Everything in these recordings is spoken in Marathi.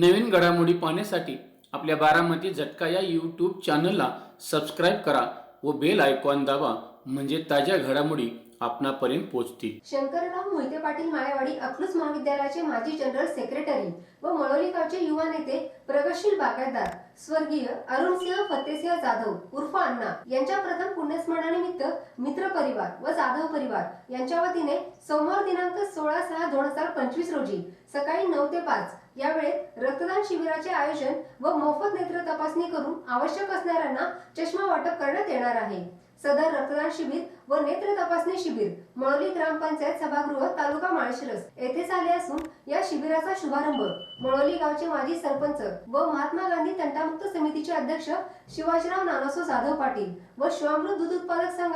नवीन घडामोडी पाहण्यासाठी आपल्या बारामती झटका या यूट्यूब चॅनलला सबस्क्राईब करा व बेल आयकॉन दाबा म्हणजे ताज्या घडामोडी आपणापर्यंत पोहोचतील. शंकरराव मोहिते पाटील मायावाडी अकलूज महाविद्यालयाचे माजी जनरल सेक्रेटरी व मळोलीगावचे युवा नेते प्रगतशील बागायतदार स्वर्गीय अरुणसिंह फतेसिंह जाधव उर्फ अण्णा यांच्या प्रथम पुण्यस्मरणानिमित्त मित्र परिवार व जाधव परिवार यांच्या वतीने सोमवार दिनांक सोळा सहा दोन हजार पंचवीस रोजी सकाळी नऊ ते पाच यावेळेत रक्तदान शिबिराचे आयोजन व मोफत नेत्र तपासणी करून आवश्यक असणाऱ्यांना चष्मा वाटप करण्यात येणार आहे. सदर रक्तदान शिबिर व नेत्र तपासणी शिबिर मळोली ग्रामपंचायत सभागृह तालुका माळशिरस येथे झाले असून या शिबिराचा शुभारंभ मळोली गावचे माजी सरपंच व महात्मा गांधी तंटामुक्त समितीचे अध्यक्ष शिवाजीराव नानासो जाधव पाटील व शिवामृत दूध उत्पादक संघ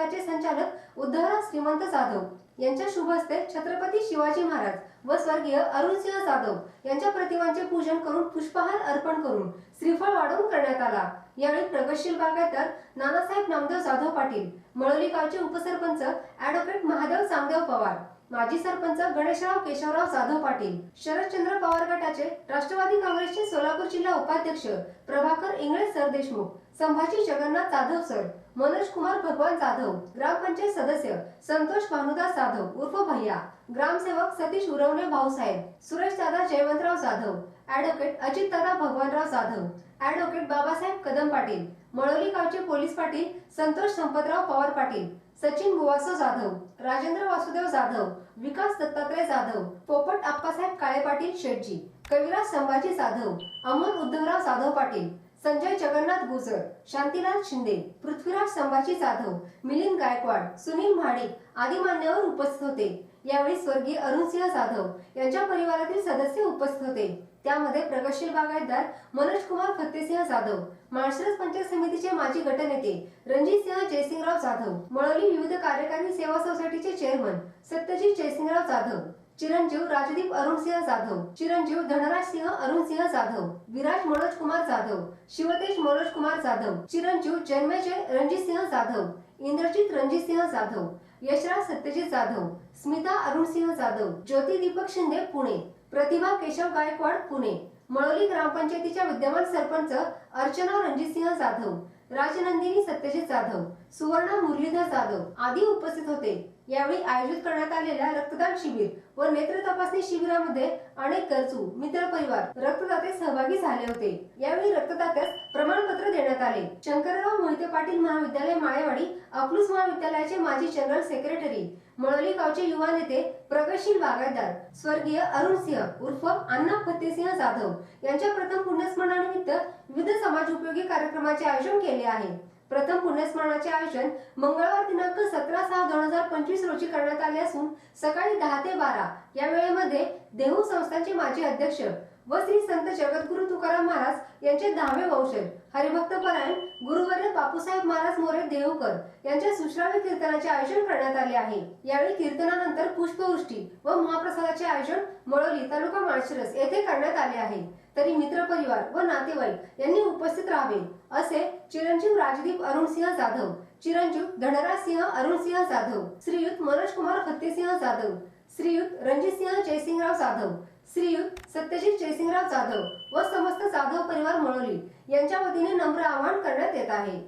संचालक उद्धवराव श्रीमंत जाधव यांच्या शुभ हस्ते छत्रपती शिवाजी महाराज व स्वर्गीय अरुणसिंह जाधव यांच्या प्रतिमांचे पूजन करून पुष्पहार अर्पण करून श्रीफळ वाढवून करण्यात आला. यावेळी प्रगतशील बागायतदार नानासाहेब नामदेव जाधव पाटील मळोली गावचे उपसरपंच ऍडव्होकेट महादेव चांगदेव पवार माजी सरपंच गणेशराव केशवराव जाधव पाटील शरदचंद्र पवार गटाचे राष्ट्रवादी काँग्रेसचे सोलापूर जिल्हा उपाध्यक्ष प्रभाकर इंगळे सरदेशमुख संभाजी जगन्नाथ जाधव सर मनोज कुमार भगवान जाधव ग्रामपंचायत सदस्य संतोष भानुदास जाधव उर्फ भैया ग्रामसेवक सतीश उरवणे भाऊसाहेब सुरेश दादा जयवंतराव जाधव ऍडव्होकेट अजित दादा भगवानराव जाधव ऍडव्होकेट बाबासाहेब कदम पाटील मळोली गावचे पोलीस पाटील संतोष संपतराव पवार पाटील सचिन भुवासो जाधव राजेंद्र वासुदेव जाधव विकास दत्तात्रय जाधव पोपट आप्पासाहेब काळे पाटील शेटजी कविराज संभाजी जाधव अमोल उद्धवराव जाधव पाटील संजय जगन्नाथ गुजर शांतीलाल शिंदे पृथ्वीराज संभाजी जाधव मिलिंद गायकवाड सुनील महाडिक आदी मान्यवर उपस्थित होते. यावेळी स्वर्गीय अरुणसिंह जाधव यांच्या परिवारातील सदस्य उपस्थित होते. त्यामध्ये प्रगतशील बागायतदार मनोज कुमार फत्तेसिंह जाधव माळशिरस पंचायत समितीचे माजी गटनेते रणजितसिंह जयसिंगराव जाधव मळवली विविध कार्यकारी सेवा सोसायटीचे चेअरमन सत्यजित जयसिंगराव जाधव चिरंजीव राजदीप अरुणसिंह जाधव चिरंजीव धनराज सिंह अरुणसिंह जाधव विराज मनोज कुमार जाधव शिवतेज मनोज कुमार जाधव चिरंजीव जन्मेजय रणजितसिंह जाधव इंद्रजित रणजितसिंह जाधव यशराज सत्यजित जाधव स्मिता अरुणसिंह जाधव ज्योती दीपक शिंदे पुणे प्रतिभा केशव गायकवाड पुणे मळोली ग्रामपंचायतीच्या विद्यमान सरपंच अर्चना रणजितसिंह जाधव राजनंदिनी सत्यजित जाधव सुवर्णा मुरलीधर जाधव आदी उपस्थित होते. यावेळी आयोजित करण्यात आलेल्या रक्तदान शिबिर व नेत्र तपासणी शिबिरामध्ये अनेक गरजू मित्र परिवार रक्तदाते सहभागी झाले होते. यावेळी रक्तदात्यास प्रमाणपत्र देण्यात आले. शंकरराव मोहिते पाटील महाविद्यालय माळेवाडी अकलूस महाविद्यालयाचे माजी जनरल सेक्रेटरी मळोली गावचे युवा नेते प्रगतशील बागायतदार स्वर्गीय अरुण सिंह उर्फ अण्णा फतेसिंह जाधव यांच्या प्रथम पुण्यस्मरणानिमित्त विविध समाज उपयोगी कार्यक्रमाचे आयोजन केले आहे. प्रथम पुण्यस्मरणाचे आयोजन मंगळवार दिनांक सतरा सहा दोन हजार पंचवीस रोजी करण्यात आले असून सकाळी दहा ते बारा या वेळेमध्ये देहू संस्थांचे माजी अध्यक्ष व श्री संत जगद्गुरु तुकाराम महाराज यांचे दहावे वंशज. हरिभक्त परायण गुरुवर्य बापूसाहेब महाराज मोरे देहूकर यांच्या सुश्राव्य कीर्तनाचे आयोजन करण्यात आले आहे. यावेळी कीर्तनानंतर पुष्पवृष्टी व महाप्रसादाचे आयोजन मळोली तालुका माळशिरस येथे करण्यात आले आहे. तरी मित्र परिवार व नातेवाईक यांनी उपस्थित राहावे असे चिरंजीव राजदीप अरुणसिंह जाधव चिरंजीव धनराज सिंह अरुणसिंह जाधव श्रीयुत मनोज कुमार फत्तेसिंह जाधव श्रीयुत रणजितसिंह जयसिंगराव जाधव श्रीयुत सत्यजित जयसिंगराव जाधव व समस्त जाधव परिवार मळोली यांच्या वतीने नम्र आवाहन करण्यात येत आहे.